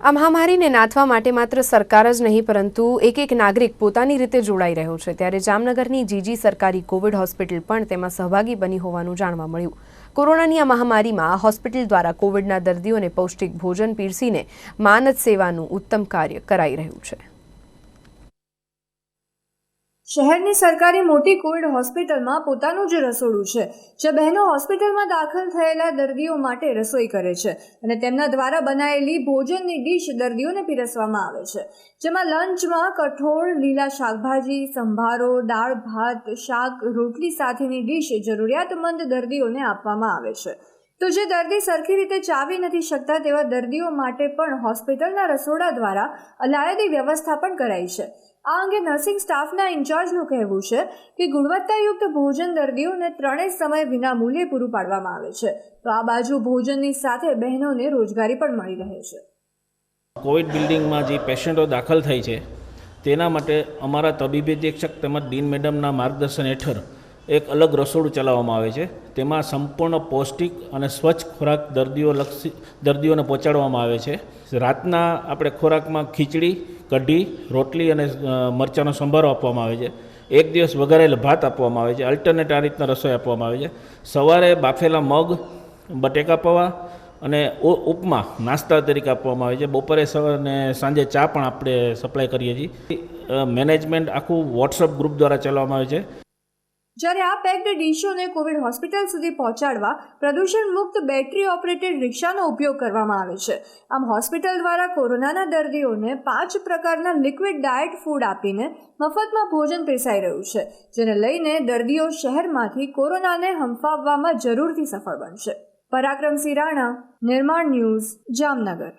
આ મહામારીને નાથવા માટે માત્ર સરકાર જ નહીં, પરંતુ એક એક નાગરિક પોતાની રીતે જોડાઈ રહ્યો છે. ત્યારે જામનગરની જીજી સરકારી કોવિડ હોસ્પિટલ પણ તેમાં સહભાગી બની હોવાનું જાણવા મળ્યું. કોરોનાની આ મહામારીમાં હોસ્પિટલ દ્વારા કોવિડના દર્દીઓને પૌષ્ટિક ભોજન પીરસીને માનદ સેવાનું ઉત્તમ કાર્ય કરાઈ રહ્યું છે. શહેરની સરકારી મોટી કોવિડ હોસ્પિટલમાં પોતાનું જ રસોડું છે, જે બહેનો હોસ્પિટલમાં દાખલ થયેલા દર્દીઓ માટે રસોઈ કરે છે અને તેમના દ્વારા બનાવેલી ભોજનની ડીશ દર્દીઓને પીરસવામાં આવે છે. જેમાં લંચમાં કઠોળ, લીલા શાકભાજી, સંભારો, દાળ, ભાત, શાક, રોટલી સાથેની ડીશ જરૂરિયાતમંદ દર્દીઓને આપવામાં આવે છે. તો જે દર્દી સરખી રીતે ચાવી નથી શકતા તેવા દર્દીઓ માટે પણ હોસ્પિટલના રસોડા દ્વારા અલાયદી વ્યવસ્થા પણ કરાઈ છે. આ અંગે નર્સિંગ સ્ટાફના ઇન્ચાર્જનું કહેવું છે કે ગુણવત્તાયુક્ત ભોજન દર્દીઓને ત્રણેય સમય વિના મૂલ્યે પૂરું પાડવામાં આવે છે. તો આ બાજુ ભોજનની સાથે બહેનોને રોજગારી પણ મળી રહે છે. કોવિડ બિલ્ડિંગમાં જે પેશન્ટો દાખલ થઈ છે, તેના માટે અમારા તબીબી અધિક્ષક તેમજ ડીન મેડમના માર્ગદર્શન હેઠળ એક અલગ રસોડું ચલાવવામાં આવે છે. તેમાં સંપૂર્ણ પૌષ્ટિક અને સ્વચ્છ ખોરાક દર્દીઓ લક્ષી, દર્દીઓને પહોંચાડવામાં આવે છે. રાતના આપણે ખોરાકમાં ખીચડી, કઢી, રોટલી અને મરચાંનો સંભારો આપવામાં આવે છે. એક દિવસ વઘારેલા ભાત આપવામાં આવે છે. અલ્ટરનેટ આ રીતના રસોઈ આપવામાં આવે છે. સવારે બાફેલા મગ, બટેકા પૌવા અને ઉપમા નાસ્તા તરીકે આપવામાં આવે છે. બપોરે અને સાંજે ચા પણ આપણે સપ્લાય કરીએ છીએ. મેનેજમેન્ટ આખું વોટ્સઅપ ગ્રુપ દ્વારા ચલાવવામાં આવે છે. જ્યારે આ પેક્ડ ડીશોને કોવિડ હોસ્પિટલ સુધી પહોંચાડવા પ્રદૂષણ મુક્ત બેટરી ઓપરેટેડ રિક્ષાનો ઉપયોગ કરવામાં આવે છે. આમ હોસ્પિટલ દ્વારા કોરોનાના દર્દીઓને પાંચ પ્રકારના લિક્વિડ ડાયટ ફૂડ આપીને મફતમાં ભોજન પીરસાઈ રહ્યું છે, જેને લઈને દર્દીઓ શહેરમાંથી કોરોનાને હંફાવવામાં જરૂરથી સફળ બનશે. પરાક્રમસિંહ રાણા, નિર્માણ ન્યૂઝ, જામનગર.